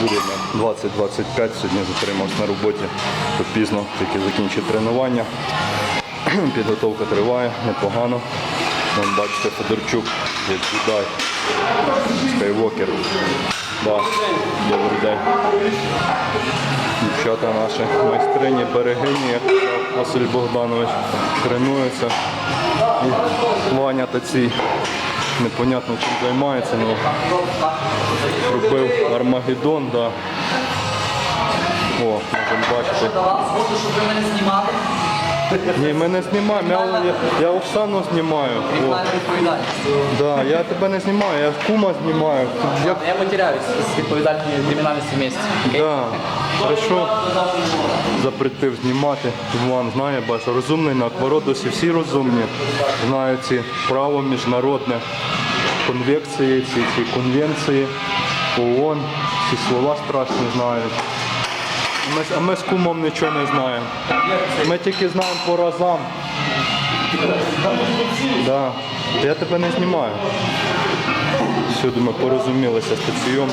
Время 20-25, сьогодні затримався на роботі, то пізно, тільки закінчив тренування. Підготовка триває, непогано. Вон, бачите, Федорчук, як джедай, скайвокер. Да, добрий день. Дівчата наші майстрині, берегині, Василь Богданович, тренуються. І Ваня та цей непонятно чим займається, але робив Армагеддон, да. О, можемо бачити. Ні, ми не знімаємо, я, я, я Оксану знімаю. О, да, я тебе не знімаю, я кума знімаю. Я, Я потеряюсь з відповідальної кримінальності в місті. Окей? да, хорошо. запретив знімати. Іван знає, бач, розумний на аквародосі, всі розумні. Знають ці право міжнародне, конвекції, ці, ці конвенції, ООН, ці слова страшні знають. Ми, а ми з кумом нічого не знаємо. Ми тільки знаємо по разам. Да. Я тебе не знімаю. Всюди ми порозумілися з Тетієм.